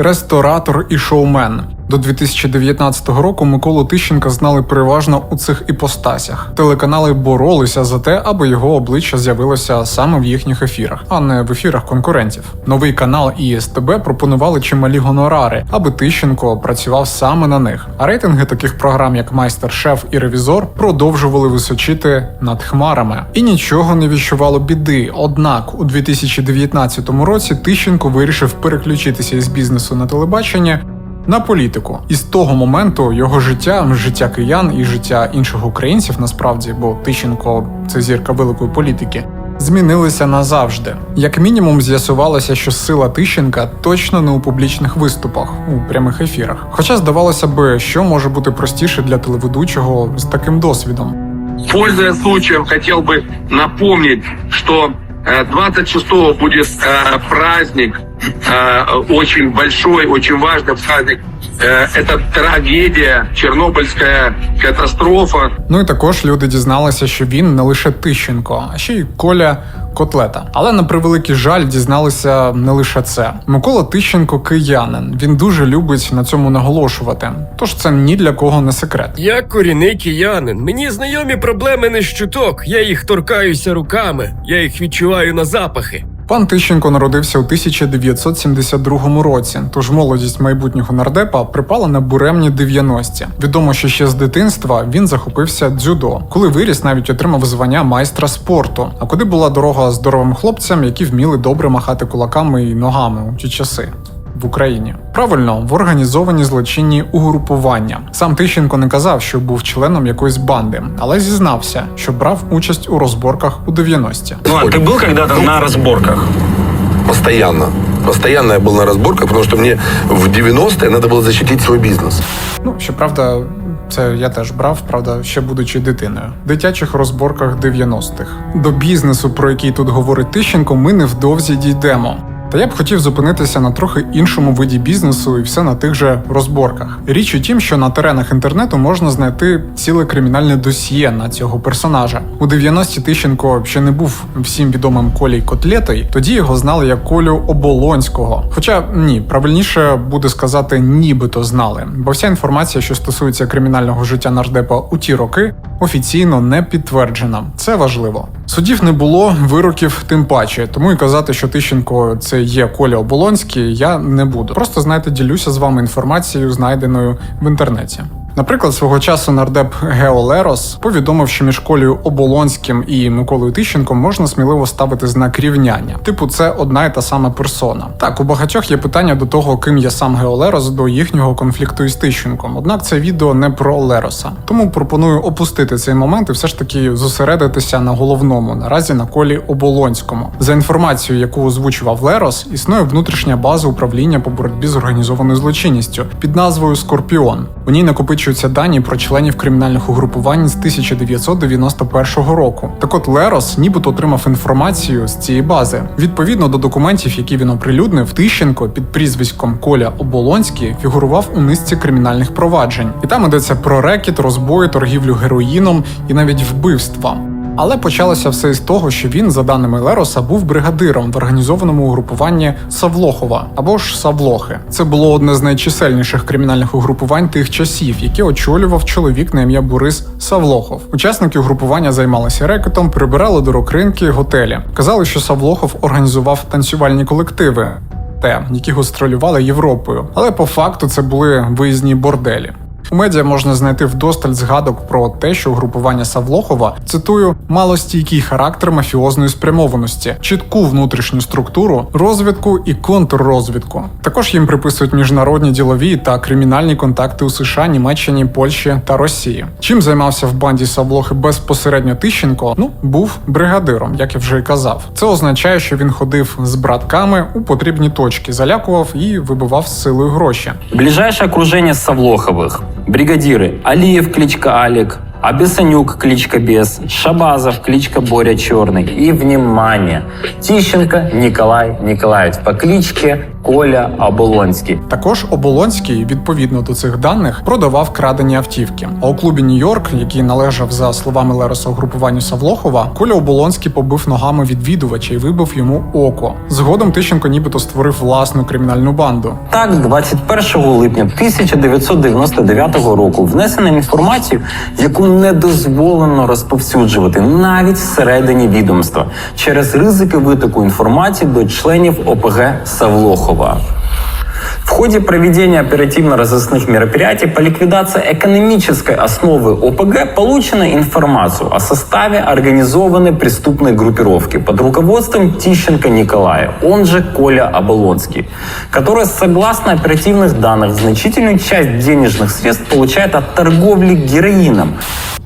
Ресторатор і шоумен. До 2019 року Миколу Тищенка знали переважно у цих іпостасях. Телеканали боролися за те, аби його обличчя з'явилося саме в їхніх ефірах, а не в ефірах конкурентів. Новий канал і СТБ пропонували чималі гонорари, аби Тищенко працював саме на них. А рейтинги таких програм, як Майстер-шеф і Ревізор, продовжували височити над хмарами. І нічого не відчувало біди. Однак у 2019 році Тищенко вирішив переключитися із бізнесу на телебачення на політику. І з того моменту його життя, життя киян і життя інших українців насправді, бо Тищенко це зірка великої політики. Змінилися назавжди. Як мінімум, з'ясувалося, що сила Тищенка точно не у публічних виступах, у прямих ефірах. Хоча здавалося би, що може бути простіше для телеведучого з таким досвідом. Пользуясь случаем, хотел бы напомнить, что э, 26-го будет э, праздник, э, очень большой, очень важный праздник. Э, Это трагедия, Чернобыльская катастрофа. Ну і також люди дізналися, що він не лише Тищенко, а ще й Коля Котлета. Але на превеликий жаль дізналися не лише це. Микола Тищенко киянин. Він дуже любить на цьому наголошувати. Тож це ні для кого не секрет. Я корінний киянин. Мені знайомі проблеми не з чуток. Я їх торкаюся руками, я їх відчуваю на запахи. Пан Тищенко народився у 1972 році, тож молодість майбутнього нардепа припала на буремні 90-ті. Відомо, що ще з дитинства він захопився дзюдо. Коли виріс, навіть отримав звання майстра спорту. А куди була дорога здоровим хлопцям, які вміли добре махати кулаками і ногами у ті часи В Україні правильно в організовані злочинні угрупування. Сам Тищенко не казав, що був членом якоїсь банди, але зізнався, що брав участь у розборках у 90-ті. Ну, а ты был когда-то на разборках? Постоянно. Постоянно я был на разборках, потому что мне в 90-е надо было защитить свой бизнес. Ну, щоправда, це я теж брав, правда, ще будучи дитиною. В дитячих розборках 90-х. До бізнесу, про який тут говорить Тищенко, ми невдовзі дійдемо. Та я б хотів зупинитися на трохи іншому виді бізнесу і все на тих же розборках. Річ у тім, що на теренах інтернету можна знайти ціле кримінальне досьє на цього персонажа. У 90-ті Тищенко ще не був всім відомим Колій Котлетою, тоді його знали як Колю Оболонського. Хоча ні, правильніше буде сказати, нібито знали, бо вся інформація, що стосується кримінального життя нардепа у ті роки, офіційно не підтверджена. Це важливо. Судів не було, вироків тим паче, тому і казати, що Тищенко це є Коля Оболонський, я не буду. Просто знаєте, ділюся з вами інформацією, знайденою в інтернеті. Наприклад, свого часу нардеп Гео Лерос повідомив, що між Колею Оболонським і Миколою Тищенком можна сміливо ставити знак рівняння. Типу, це одна і та сама персона. Так, у багатьох є питання до того, ким є сам Гео Лерос до їхнього конфлікту із Тищенком. Однак це відео не про Лероса. Тому пропоную опустити цей момент і все ж таки зосередитися на головному, наразі на колі Оболонському. За інформацією, яку озвучував Лерос, існує внутрішня база управління по боротьбі з організованою злочинністю під назвою Скорпіон. У ній накопичуються дані про членів кримінальних угрупувань з 1991 року. Так от Лерос нібито отримав інформацію з цієї бази. Відповідно до документів, які він оприлюднив, Тищенко під прізвиськом Коля Оболонський фігурував у низці кримінальних проваджень. І там йдеться про рекет, розбої, торгівлю героїном і навіть вбивства. Але почалося все із того, що він, за даними Лероса, був бригадиром в організованому угрупуванні Савлохова або ж Савлохи. Це було одне з найчисельніших кримінальних угрупувань тих часів, яке очолював чоловік на ім'я Борис Савлохов. Учасники угрупування займалися рекетом, прибирали до ринки, готелі. Казали, що Савлохов організував танцювальні колективи. Те, які гастролювали Європою, але по факту це були виїзні борделі. У медіа можна знайти вдосталь згадок про те, що угрупування Савлохова цитую мало стійкий характер мафіозної спрямованості, чітку внутрішню структуру, розвідку і контррозвідку. Також їм приписують міжнародні ділові та кримінальні контакти у США, Німеччині, Польщі та Росії. Чим займався в банді Савлохи безпосередньо Тищенко? Ну був бригадиром, як я вже й казав. Це означає, що він ходив з братками у потрібні точки, залякував і вибивав з силою гроші. Ближайшее окружение Савлоховых. Бригадиры Алиев, кличка Алик, Абесанюк, кличка Бес, Шабазов, кличка Боря Черный. И, внимание, Тищенко Николай Николаевич по кличке Коля Оболонський. Також Оболонський, відповідно до цих даних, продавав крадені автівки. А у клубі Нью-Йорк, який належав за словами Лероса угрупуванню Савлохова, Коля Оболонський побив ногами відвідувача і вибив йому око. Згодом Тищенко нібито створив власну кримінальну банду. Так, 21 липня 1999 року внесено інформацію, яку не дозволено розповсюджувати навіть всередині відомства через ризики витоку інформації до членів ОПГ Савлохова. В ходе проведения оперативно-розыскных мероприятий по ликвидации экономической основы ОПГ получена информация о составе организованной преступной группировки под руководством Тищенко Николая, он же Коля Оболонский, которая, согласно оперативных данных, значительную часть денежных средств получает от торговли героином.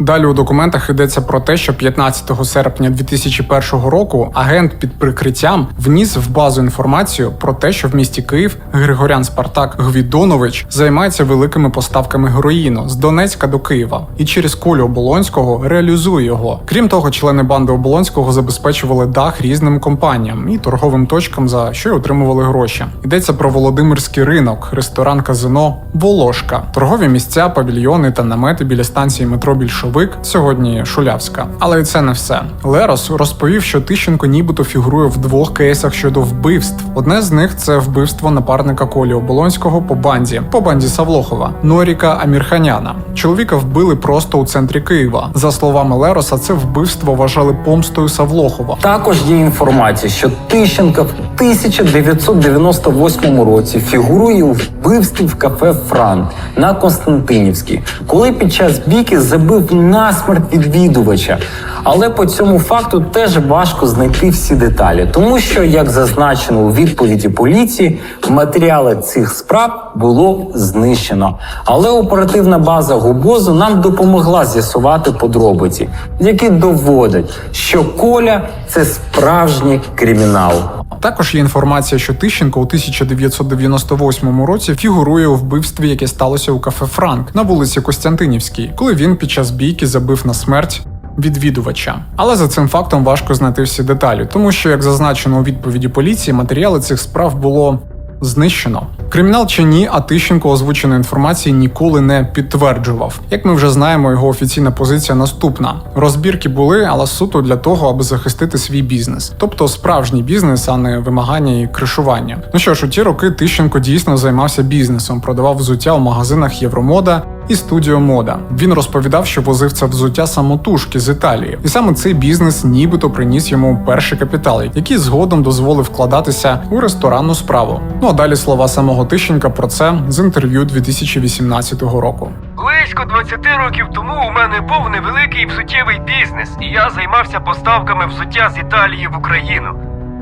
Далі у документах йдеться про те, що 15 серпня 2001 року агент під прикриттям вніс в базу інформацію про те, що в місті Київ Григорян Спартак Гвідонович займається великими поставками героїну з Донецька до Києва і через Колю Оболонського реалізує його. Крім того, члени банди Оболонського забезпечували дах різним компаніям і торговим точкам, за що й отримували гроші. Йдеться про Володимирський ринок, ресторан казино Волошка, торгові місця, павільйони та намети біля станції метро Більшовик, сьогодні Шулявська. Але це не все. Лерос розповів, що Тищенко нібито фігурує в двох кейсах щодо вбивств. Одне з них це вбивство напарника Колі Оболонського по банді, по банді Савлохова, Норіка Амірханяна. Чоловіка вбили просто у центрі Києва. За словами Лероса, це вбивство вважали помстою Савлохова. Також є інформація, що Тищенко в 1998 році фігурує у вбивстві в кафе Франк на Константинівській, коли під час бійки забив насмерть відвідувача. Але по цьому факту теж важко знайти всі деталі, тому що, як зазначено у відповіді поліції, матеріали цих справ було знищено. Але оперативна база ГУБОЗу нам допомогла з'ясувати подробиці, які доводять, що Коля це справжній кримінал. Також є інформація, що Тищенко у 1998 році фігурує у вбивстві, яке сталося у кафе Франк на вулиці Костянтинівській, коли він під час бійки забив на смерть. Відвідувача, але за цим фактом важко знайти всі деталі, тому що, як зазначено у відповіді поліції, матеріали цих справ було знищено. Кримінал чи ні, а Тищенко озвученої інформації ніколи не підтверджував. Як ми вже знаємо, його офіційна позиція наступна: розбірки були, але суто для того, аби захистити свій бізнес, тобто справжній бізнес, а не вимагання і кришування. Ну що ж, у ті роки Тищенко дійсно займався бізнесом, продавав взуття у магазинах Євромода. І студіо мода він розповідав, що возив це взуття самотужки з Італії, і саме цей бізнес нібито приніс йому перший капітал, який згодом дозволив вкладатися у ресторанну справу. Ну а далі слова самого Тищенка про це з інтерв'ю 2018 року. Близько 20 років тому у мене був невеликий взуттєвий бізнес, і я займався поставками взуття з Італії в Україну.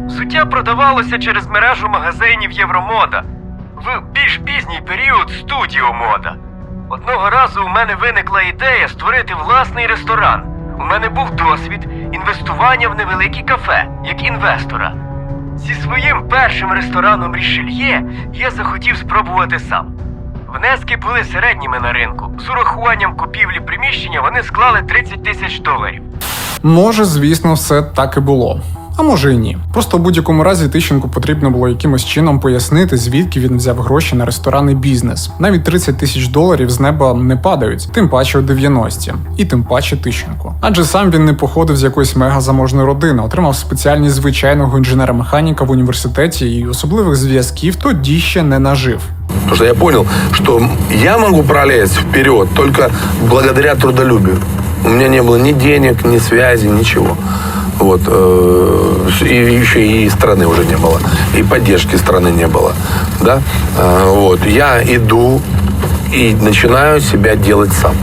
Взуття продавалося через мережу магазинів Євромода. В більш пізній період студіо мода. Одного разу у мене виникла ідея створити власний ресторан. У мене був досвід інвестування в невеликі кафе, як інвестора. Зі своїм першим рестораном Рішельє я захотів спробувати сам. Внески були середніми на ринку. З урахуванням купівлі приміщення вони склали 30 тисяч доларів. Може, звісно, все так і було. А може і ні. Просто в будь-якому разі Тищенку потрібно було якимось чином пояснити, звідки він взяв гроші на ресторанний бізнес. Навіть 30 тисяч доларів з неба не падають, тим паче у 90-ті. і тим паче Тищенко. Адже сам він не походив з якоїсь мега-заможної родини, отримав спеціальність звичайного інженера-механіка в університеті і особливих зв'язків тоді ще не нажив. Потому что я понял, что я могу пролезть вперед только благодаря трудолюбию. У меня не было ни денег, ни связи, ничего. Вот. э, И еще и страны уже не было. И поддержки страны не было. Да? Э, Вот. Я иду и начинаю себя делать сам.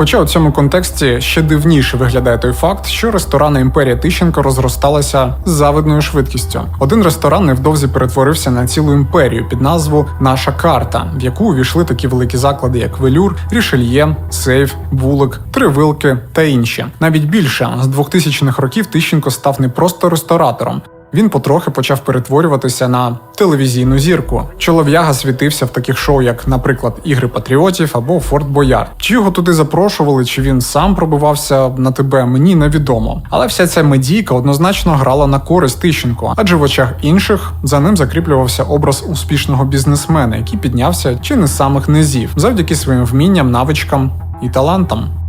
Хоча у цьому контексті ще дивніше виглядає той факт, що ресторанна імперія Тищенко розросталася з завидною швидкістю. Один ресторан невдовзі перетворився на цілу імперію під назву Наша карта, в яку увійшли такі великі заклади, як Велюр, Рішельє, Сейф, Вулик, Тривилки та інші. Навіть більше з 2000-х років Тищенко став не просто ресторатором. Він потрохи почав перетворюватися на телевізійну зірку. Чолов'яга світився в таких шоу, як, наприклад, Ігри Патріотів або Форт Боярд. Чи його туди запрошували, чи він сам пробивався на тебе, мені невідомо. Але вся ця медійка однозначно грала на користь Тищенко, адже в очах інших за ним закріплювався образ успішного бізнесмена, який піднявся чи не з самих низів, завдяки своїм вмінням, навичкам і талантам.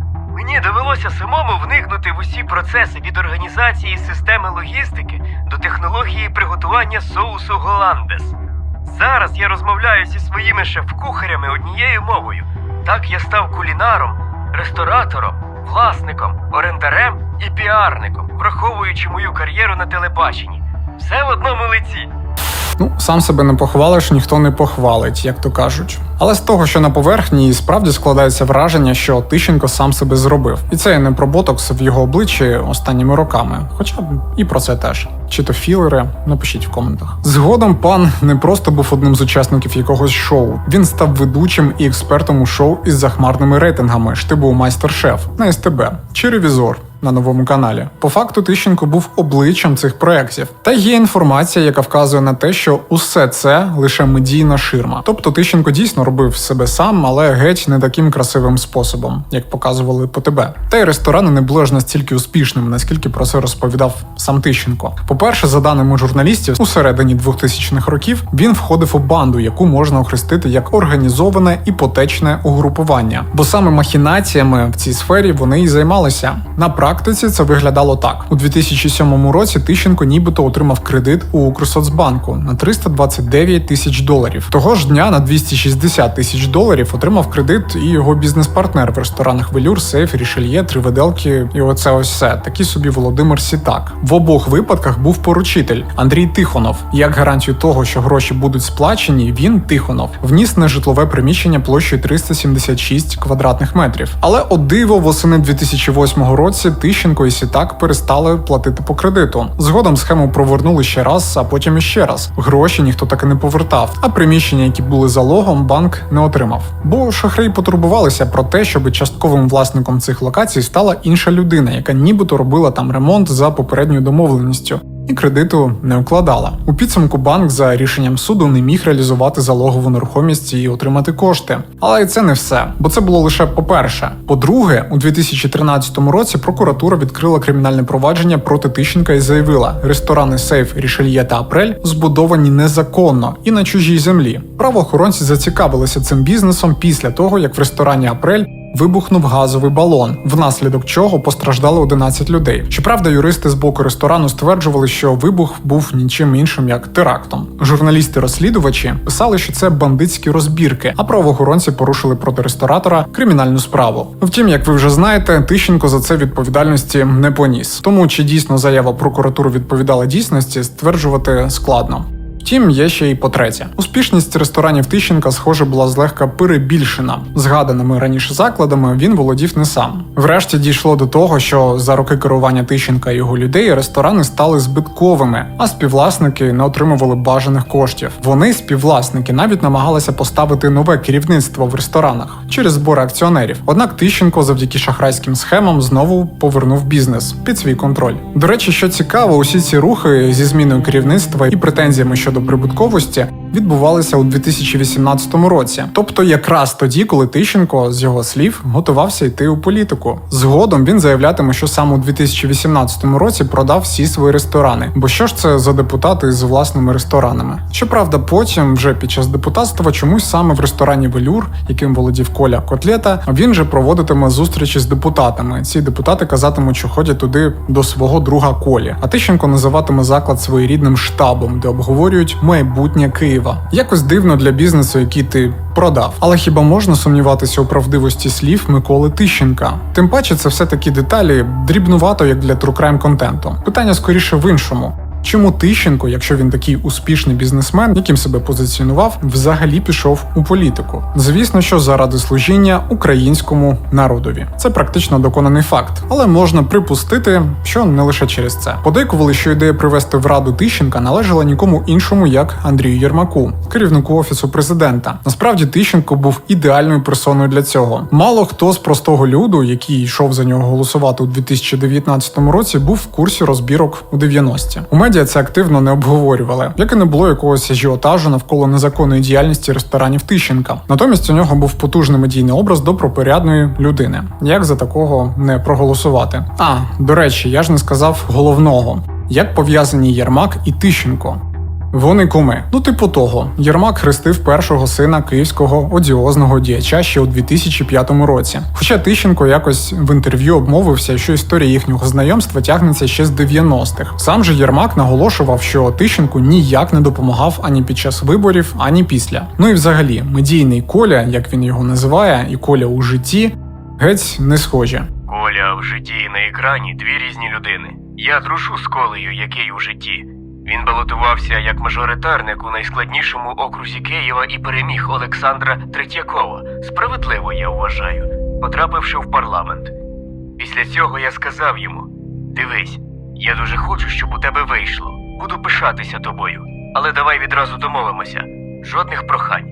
Мені довелося самому вникнути в усі процеси від організації системи логістики до технології приготування соусу голландес. Зараз я розмовляю зі своїми шеф-кухарями однією мовою. Так я став кулінаром, ресторатором, власником, орендарем і піарником, враховуючи мою кар'єру на телебаченні. Все в одному лиці. Ну, сам себе не похвалиш, ніхто не похвалить, як то кажуть. Але з того, що на поверхні, справді складається враження, що Тищенко сам себе зробив. І це не про ботокс в його обличчі останніми роками, хоча б і про це теж. Чи то філери, напишіть в коментах. Згодом пан не просто був одним з учасників якогось шоу. Він став ведучим і експертом у шоу із захмарними рейтингами штибу майстер-шеф на СТБ чи ревізор на новому каналі. По факту Тищенко був обличчям цих проєктів. Та є інформація, яка вказує на те, що усе це лише медійна ширма. Тобто Тищенко дійсно робив себе сам, але геть не таким красивим способом, як показували по тебе. Та й ресторани не були ж настільки успішними, наскільки про це розповідав сам Тищенко. По-перше, за даними журналістів, у середині 2000-х років він входив у банду, яку можна охрестити як організоване іпотечне угрупування. Бо саме махінаціями в цій сфері вони і займалися. На практиці це виглядало так: у 2007 році Тищенко нібито отримав кредит у Укрсоцбанку на 329 тисяч доларів. Того ж дня на 260 тисяч доларів отримав кредит і його бізнес-партнер в ресторанах Велюр, Сейф, Рішельє, Тривиделки і оце ось все. Такий собі Володимир Сітак. В обох випадках був поручитель Андрій Тихонов. Як гарантію того, що гроші будуть сплачені, він Тихонов вніс на житлове приміщення площею 376 квадратних метрів. Але о диво восени 2008 році Тищенко і Сітак перестали платити по кредиту. Згодом схему провернули ще раз, а потім іще раз. Гроші ніхто так і не повертав. А приміщення, які були залогом, банк не отримав. Бо шахраї потурбувалися про те, щоб частковим власником цих локацій стала інша людина, яка нібито робила там ремонт за попередньою домовленістю. І кредиту не укладала. У підсумку банк за рішенням суду не міг реалізувати залогову нерухомість і отримати кошти. Але і це не все, бо це було лише по-перше. По-друге, у 2013 році прокуратура відкрила кримінальне провадження проти Тищенка і заявила, ресторани Сейф, Рішельє та Апрель збудовані незаконно і на чужій землі. Правоохоронці зацікавилися цим бізнесом після того, як в ресторані Апрель вибухнув газовий балон, внаслідок чого постраждали 11 людей. Щоправда, юристи з боку ресторану стверджували, що вибух був нічим іншим як терактом. Журналісти-розслідувачі писали, що це бандитські розбірки, а правоохоронці порушили проти ресторатора кримінальну справу. Втім, як ви вже знаєте, Тищенко за це відповідальності не поніс. Тому чи дійсно заява прокуратури відповідала дійсності, стверджувати складно. Втім, є ще й по-третє. Успішність ресторанів Тищенка, схоже, була злегка перебільшена. Згаданими раніше закладами він володів не сам. Врешті дійшло до того, що за роки керування Тищенка і його людей ресторани стали збитковими, а співвласники не отримували бажаних коштів. Вони, співвласники, навіть намагалися поставити нове керівництво в ресторанах через збори акціонерів. Однак Тищенко, завдяки шахрайським схемам, знову повернув бізнес під свій контроль. До речі, що цікаво, усі ці рухи зі зміною керівництва і претензіями щодо прибутковості відбувалися у 2018 році, тобто якраз тоді, коли Тищенко, з його слів, готувався йти у політику. Згодом він заявлятиме, що саме у 2018 році продав всі свої ресторани. Бо що ж це за депутати з власними ресторанами? Щоправда, потім, вже під час депутатства, чомусь саме в ресторані Велюр, яким володів Коля Котлета, він же проводитиме зустрічі з депутатами. Ці депутати казатимуть, що ходять туди до свого друга Колі. А Тищенко називатиме заклад своєрідним штабом, де обговорюють майбутнє Києва. Якось дивно для бізнесу, який ти продав. Але хіба можна сумніватися у правдивості слів Миколи Тищенка? Тим паче, це все такі деталі дрібнувато, як для true crime контенту. Питання скоріше в іншому. Чому Тищенко, якщо він такий успішний бізнесмен, яким себе позиціонував, взагалі пішов у політику? Звісно, що заради служіння українському народові. Це практично доконаний факт, але можна припустити, що не лише через це. Подейкували, що ідея привести в раду Тищенка належала нікому іншому, як Андрію Єрмаку, керівнику офісу президента. Насправді Тищенко був ідеальною персоною для цього. Мало хто з простого люду, який йшов за нього голосувати у 2019 році, був в курсі розбірок у 90-ті. У медіа це активно не обговорювали, як і не було якогось ажіотажу навколо незаконної діяльності ресторанів Тищенка. Натомість у нього був потужний медійний образ добропорядної людини. Як за такого не проголосувати? А до речі, я ж не сказав головного: як пов'язані Єрмак і Тищенко. Вони куми. Ну, типу того, Єрмак хрестив першого сина київського одіозного діяча ще у 2005 році. Хоча Тищенко якось в інтерв'ю обмовився, що історія їхнього знайомства тягнеться ще з 90-х. Сам же Єрмак наголошував, що Тищенку ніяк не допомагав ані під час виборів, ані після. Ну і взагалі, медійний Коля, як він його називає, і Коля у житті геть не схожі. Коля в житті і на екрані дві різні людини. Я дружу з Колею, який у житті. Він балотувався як мажоритарник у найскладнішому окрузі Києва і переміг Олександра Третьякова. Справедливо, я вважаю, потрапивши в парламент. Після цього я сказав йому: Дивись, я дуже хочу, щоб у тебе вийшло. Буду пишатися тобою. Але давай відразу домовимося. Жодних прохань.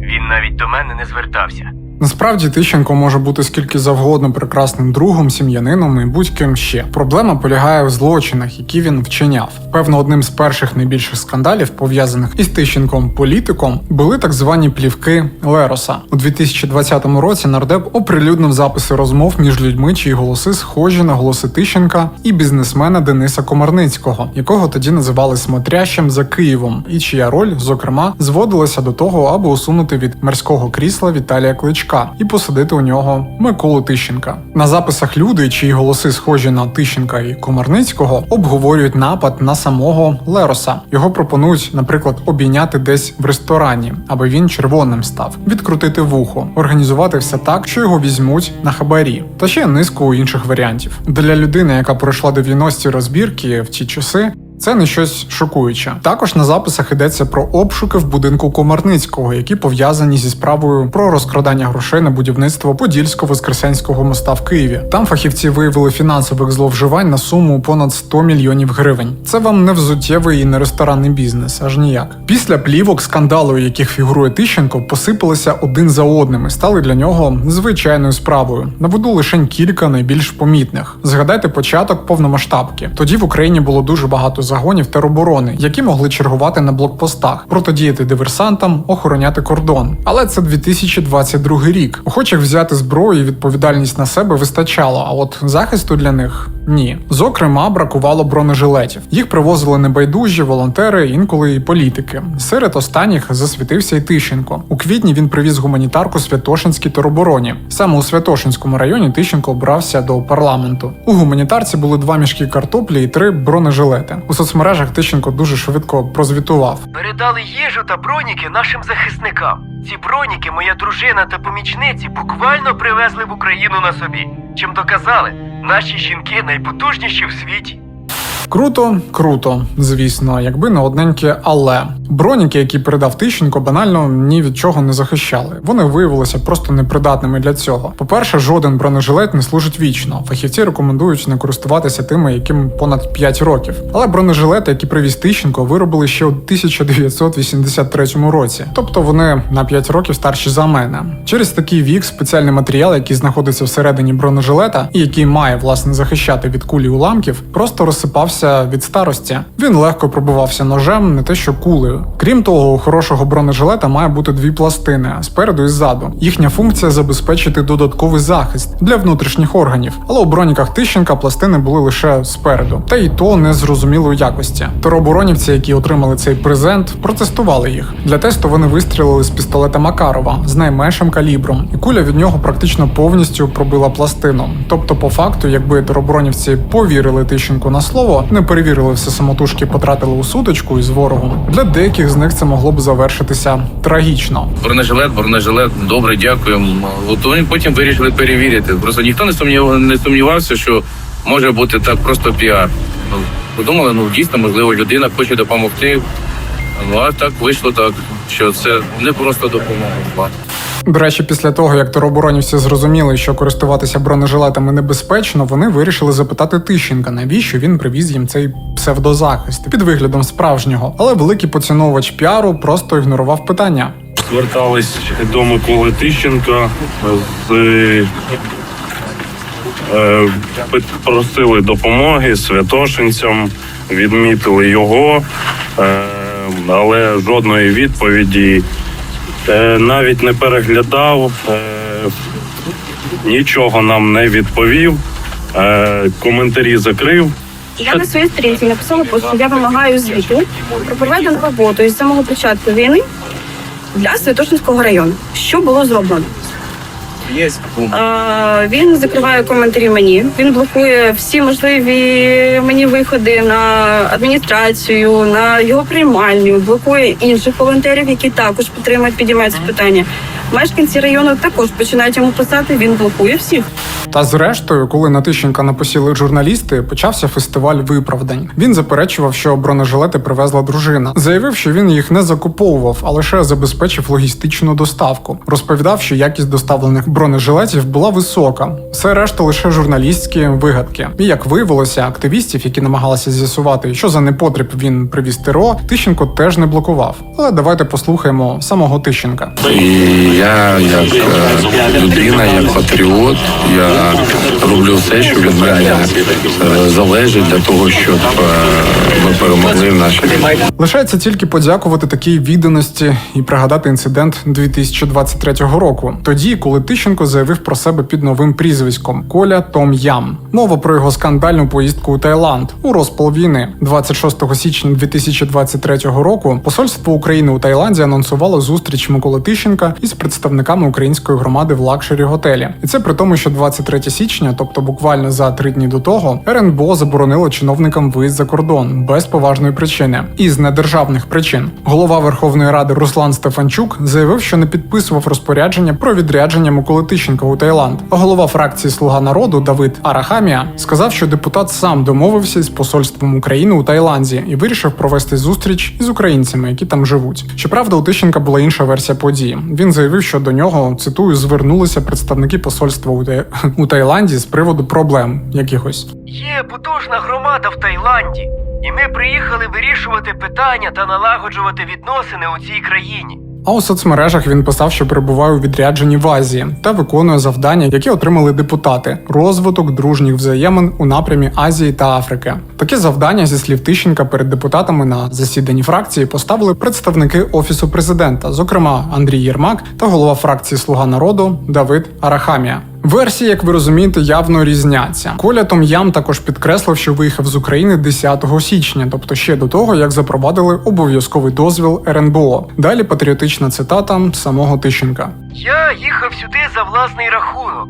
Він навіть до мене не звертався. Насправді Тищенко може бути скільки завгодно прекрасним другом, сім'янином і будь-ким ще. Проблема полягає в злочинах, які він вчиняв. Певно, одним з перших найбільших скандалів, пов'язаних із Тищенком політиком, були так звані плівки Лероса. У 2020 році нардеп оприлюднив записи розмов між людьми, чиї голоси схожі на голоси Тищенка і бізнесмена Дениса Комарницького, якого тоді називали смотрящим за Києвом, і чия роль, зокрема, зводилася до того, аби усунути від морського крісла Віталія Кличка і посадити у нього Миколу Тищенка. На записах люди, чиї голоси схожі на Тищенка і Комарницького, обговорюють напад на самого Лероса. Його пропонують, наприклад, обійняти десь в ресторані, аби він червоним став, відкрутити вухо, організувати все так, що його візьмуть на хабарі, та ще низку інших варіантів. Для людини, яка пройшла 90-ті розбірки в ті часи. Це не щось шокуюче. Також на записах йдеться про обшуки в будинку Комарницького, які пов'язані зі справою про розкрадання грошей на будівництво Подільсько-Воскресенського моста в Києві. Там фахівці виявили фінансових зловживань на суму понад 100 мільйонів гривень. Це вам не взуттєвий і не ресторанний бізнес, аж ніяк. Після плівок скандалу, яких фігурує Тищенко, посипалися один за одним і стали для нього звичайною справою. Наведу лише кілька найбільш помітних. Згадайте початок повномасштабки. Тоді в Україні було дуже багато загонів тероборони, які могли чергувати на блокпостах, протидіяти диверсантам, охороняти кордон. Але це 2022 рік. Охочих взяти зброю і відповідальність на себе вистачало, а от захисту для них ні. Зокрема, бракувало бронежилетів. Їх привозили небайдужі, волонтери, інколи і політики. Серед останніх засвітився і Тищенко. У квітні він привіз гуманітарку Святошинській теробороні. Саме у Святошинському районі Тищенко обрався до парламенту. У гуманітарці були два мішки картоплі і три бронежилети. У соцмережах Тищенко дуже швидко прозвітував. Передали їжу та броніки нашим захисникам. Ці броніки моя дружина та помічниці буквально привезли в Україну на собі. Чим доказали, наші жінки найпотужніші в світі. Круто, круто, звісно, якби не одненьке але. Броніки, які передав Тищенко, банально ні від чого не захищали. Вони виявилися просто непридатними для цього. По-перше, жоден бронежилет не служить вічно. Фахівці рекомендують не користуватися тими, яким понад 5 років. Але бронежилети, які привіз Тищенко, виробили ще у 1983 році. Тобто вони на 5 років старші за мене. Через такий вік спеціальний матеріал, який знаходиться всередині бронежилета і який має власне захищати від кулі уламків, просто розсипався від старості. Він легко пробивався ножем, не те що кулею. Крім того, у хорошого бронежилета має бути дві пластини спереду і ззаду. Їхня функція забезпечити додатковий захист для внутрішніх органів. Але у броніках Тищенка пластини були лише спереду, та й то незрозумілої якості. Тероборонівці, які отримали цей презент, протестували їх. Для тесту вони вистрілили з пістолета Макарова з найменшим калібром, і куля від нього практично повністю пробила пластину. Тобто, по факту, якби тероборонівці повірили Тищенку на слово, не перевірили все самотужки, потратили у сутичку із ворогом. Для деяких з них це могло б завершитися трагічно. Бронежилет, бронежилет, добре, дякуємо. Вони потім вирішили перевірити. Просто ніхто не сумнів, не сумнівався, що може бути так просто піар. Ну, подумали, ну дійсно, можливо, людина хоче допомогти. Ну а так вийшло так, що це не просто допомога. До речі, після того, як тероборонівці зрозуміли, що користуватися бронежилетами небезпечно, вони вирішили запитати Тищенка, навіщо він привіз їм цей псевдозахист під виглядом справжнього. Але великий поціновувач піару просто ігнорував питання. звертались до Миколи Тищенка з Е, Просили допомоги святошинцям, відмітили його, е, але жодної відповіді е, навіть не переглядав, е, нічого нам не відповів, е, коментарі закрив. Я на своїй сторінці написала пост, що я вимагаю звіту про проведену роботу із самого початку війни для Святошинського району. Що було зроблено? А, він закриває коментарі мені. Він блокує всі можливі мені виходи на адміністрацію, на його приймальню, блокує інших волонтерів, які також підтримують, підіймають це питання. Мешканці району також починають йому писати. Він блокує всіх. Та зрештою, коли на Тищенка напосіли журналісти, почався фестиваль виправдань. Він заперечував, що бронежилети привезла дружина. Заявив, що він їх не закуповував, а лише забезпечив логістичну доставку. Розповідав, що якість доставлених бронежилетів була висока. Все решта лише журналістські вигадки. І як виявилося, активістів, які намагалися з'ясувати, що за непотріб він привіз ТРО, Тищенко теж не блокував. Але давайте послухаємо самого Тищенка. Я, як е, людина, як патріот, я роблю все, що від мене е, залежить для того, щоб е, ми перемогли в нашій. Лишається тільки подякувати такій відданості і пригадати інцидент 2023 року, тоді, коли Тищенко заявив про себе під новим прізвиськом Коля Том Ям. Мова про його скандальну поїздку у Таїланд у розпал війни. 26 січня 2023 року посольство України у Таїланді анонсувало зустріч Миколи Тищенка із представниками української громади в лакшері готелі. І це при тому, що 23 січня, тобто буквально за три дні до того, РНБО заборонило чиновникам виїзд за кордон без поважної причини із недержавних причин. Голова Верховної Ради Руслан Стефанчук заявив, що не підписував розпорядження про відрядження Миколи Тищенка у Таїланд. А голова фракції Слуга народу Давид Арахамія сказав, що депутат сам домовився з посольством України у Таїланді і вирішив провести зустріч із українцями, які там живуть. Щоправда, у Тищенка була інша версія події. Він заявив, що до нього цитую звернулися представники посольства у, Та... у Таїланді з приводу проблем якихось. Є потужна громада в Таїланді, і ми приїхали вирішувати питання та налагоджувати відносини у цій країні. А у соцмережах він писав, що перебуває у відрядженні в Азії та виконує завдання, які отримали депутати: розвиток дружніх взаємин у напрямі Азії та Африки. Таке завдання зі слів Тищенка перед депутатами на засіданні фракції поставили представники офісу президента, зокрема Андрій Єрмак та голова фракції Слуга народу Давид Арахамія. Версії, як ви розумієте, явно різняться. Коля Том'ям також підкреслив, що виїхав з України 10 січня, тобто ще до того, як запровадили обов'язковий дозвіл РНБО. Далі патріотична цитата самого Тищенка. Я їхав сюди за власний рахунок.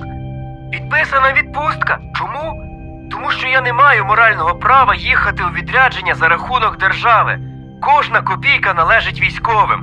Підписана відпустка. Чому? Тому що я не маю морального права їхати у відрядження за рахунок держави. Кожна копійка належить військовим.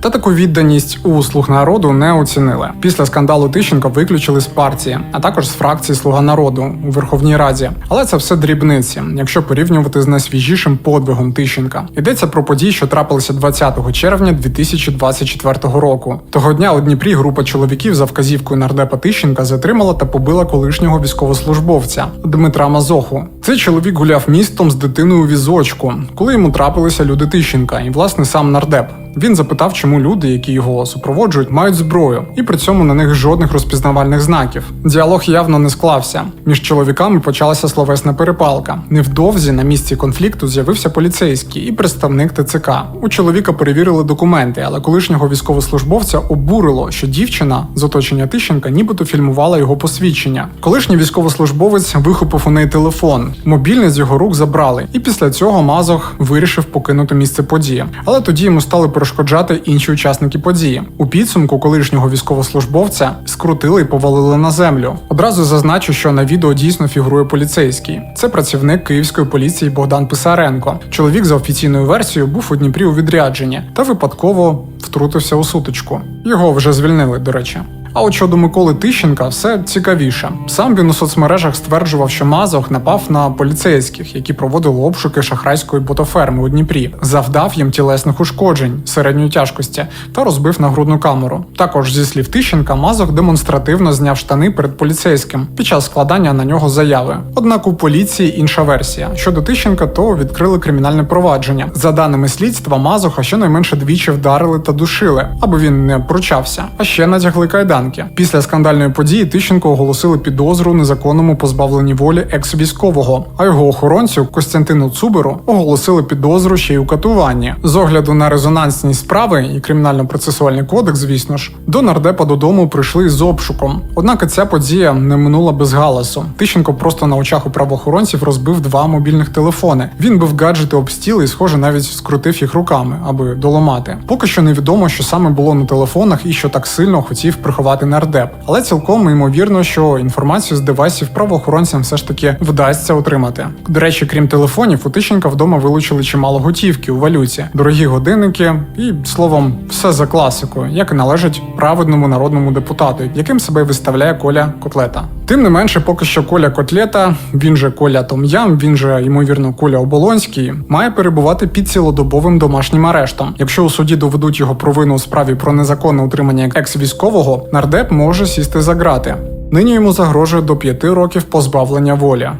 Та таку відданість у слуг народу не оцінили. Після скандалу Тищенка виключили з партії, а також з фракції Слуга народу у Верховній Раді. Але це все дрібниці, якщо порівнювати з найсвіжішим подвигом Тищенка. Йдеться про події, що трапилися 20 червня 2024 року. Того дня у Дніпрі група чоловіків за вказівкою нардепа Тищенка затримала та побила колишнього військовослужбовця Дмитра Мазоху. Цей чоловік гуляв містом з дитиною у візочку, коли йому трапилися люди Тищенка, і власне сам нардеп. Він запитав, чому люди, які його супроводжують, мають зброю, і при цьому на них жодних розпізнавальних знаків. Діалог явно не склався. Між чоловіками почалася словесна перепалка. Невдовзі на місці конфлікту з'явився поліцейський і представник ТЦК. У чоловіка перевірили документи, але колишнього військовослужбовця обурило, що дівчина з оточення Тищенка нібито фільмувала його посвідчення. Колишній військовослужбовець вихопив у неї телефон. Мобільний з його рук забрали, і після цього Мазох вирішив покинути місце події. Але тоді йому стали перешкоджати інші учасники події. У підсумку колишнього військовослужбовця скрутили і повалили на землю. Одразу зазначу, що на відео дійсно фігурує поліцейський. Це працівник київської поліції Богдан Писаренко. Чоловік за офіційною версією був у Дніпрі у відрядженні та випадково втрутився у сутичку. Його вже звільнили, до речі. А от щодо Миколи Тищенка, все цікавіше. Сам він у соцмережах стверджував, що Мазох напав на поліцейських, які проводили обшуки шахрайської ботоферми у Дніпрі, завдав їм тілесних ушкоджень середньої тяжкості та розбив нагрудну камеру. Також зі слів Тищенка, Мазох демонстративно зняв штани перед поліцейським під час складання на нього заяви. Однак у поліції інша версія. Щодо Тищенка, то відкрили кримінальне провадження. За даними слідства, Мазоха щонайменше двічі вдарили та душили, аби він не пручався, а ще натягли кайданки. Після скандальної події Тищенко оголосили підозру незаконному позбавленні волі екс-військового, а його охоронцю Костянтину Цуберу оголосили підозру ще й у катуванні. З огляду на резонансність справи і кримінально-процесуальний кодекс, звісно ж, до нардепа додому прийшли з обшуком. Однак ця подія не минула без галасу. Тищенко просто на очах у правоохоронців розбив два мобільних телефони. Він бив гаджети об стіл і, схоже, навіть скрутив їх руками, аби доламати. Поки що невідомо, що саме було на телефонах і що так сильно хотів приховати нардеп. Але цілком ймовірно, що інформацію з девайсів правоохоронцям все ж таки вдасться отримати. До речі, крім телефонів, у Тищенка вдома вилучили чимало готівки у валюті, дорогі годинники і словом, все за класикою, як і належить праведному народному депутату, яким себе виставляє Коля Котлета. Тим не менше, поки що Коля Котлета, він же Коля Том'ям, він же ймовірно Коля Оболонський, має перебувати під цілодобовим домашнім арештом. Якщо у суді доведуть його провину у справі про незаконне утримання екс-військового, нардеп може сісти за грати. Нині йому загрожує до п'яти років позбавлення волі.